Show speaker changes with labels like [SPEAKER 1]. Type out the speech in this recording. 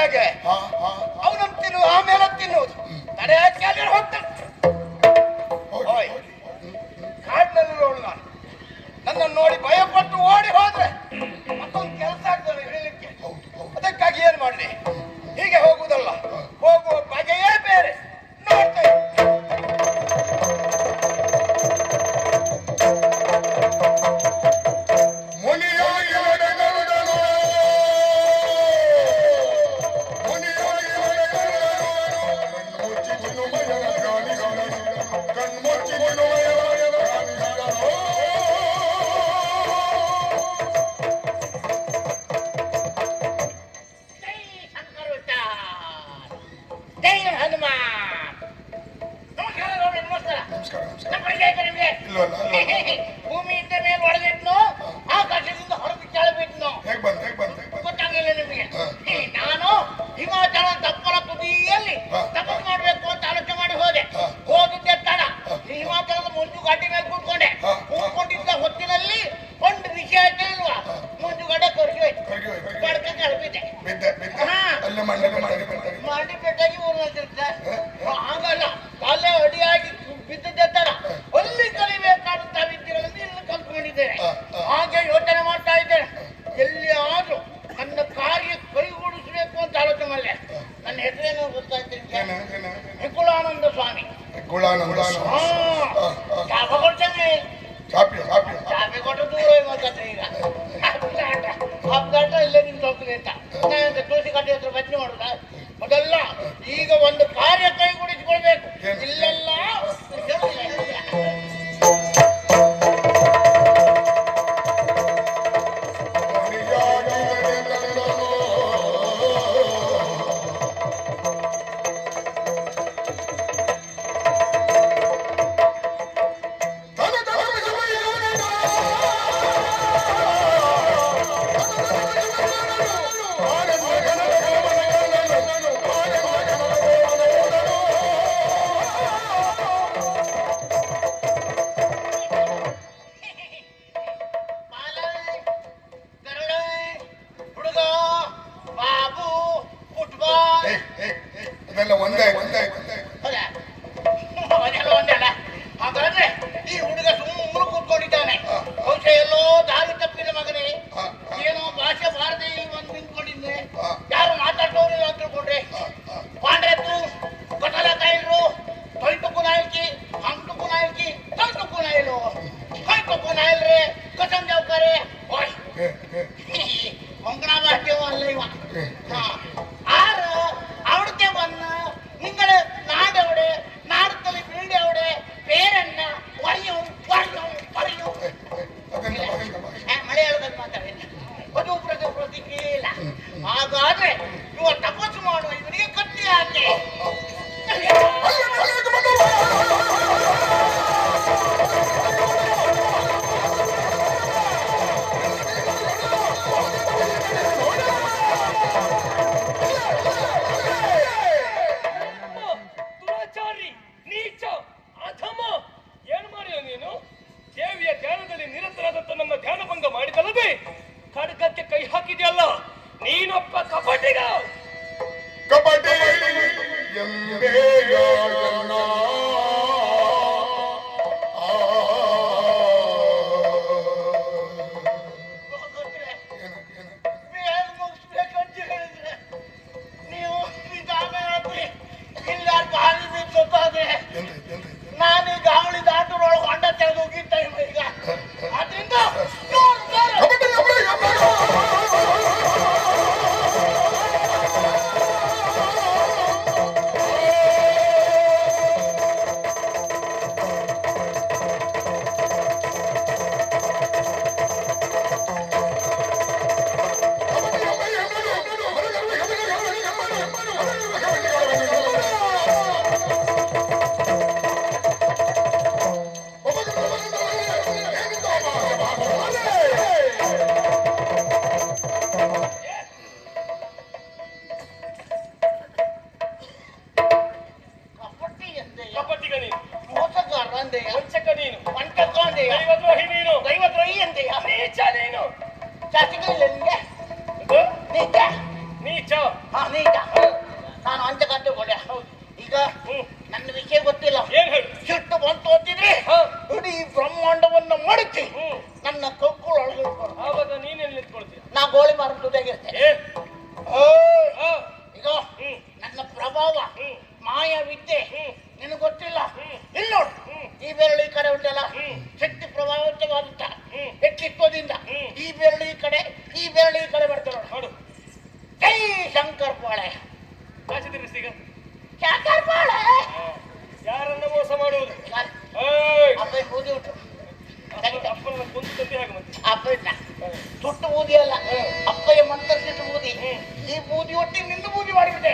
[SPEAKER 1] burger.
[SPEAKER 2] Ha
[SPEAKER 1] ha ha.
[SPEAKER 2] மேல்
[SPEAKER 1] গোলানন্দ সমাজ
[SPEAKER 2] ¡Ahí
[SPEAKER 1] va atrás, Jimeno! ¡Ahí va
[SPEAKER 2] atrás,
[SPEAKER 1] Iente! ¡Afecha,
[SPEAKER 2] Neno!
[SPEAKER 1] ವ್ಯಕ್ತಿತ್ವದಿಂದ ಈ ಬೆರಳು ಈ ಕಡೆ ಈ ಬೆರಳು ಈ ಕಡೆ ಬರ್ತಾರೆ ನೋಡು ಜೈ ಶಂಕರ್ ಪಾಳೆ ಶಂಕರ್ ಪಾಳೆ
[SPEAKER 2] ಯಾರನ್ನ ಮೋಸ ಮಾಡುವುದು
[SPEAKER 1] ಅಪ್ಪ ಬೂದಿ ಬೂದಿ ಅಲ್ಲ ಅಪ್ಪಯ್ಯ ಮಂತರಿಸಿಟ್ಟು ಬೂದಿ ಈ ಬೂದಿ ಒಟ್ಟಿಗೆ ನಿಂದು ಬೂದಿ ಮಾಡಿಬಿಟ್ಟೆ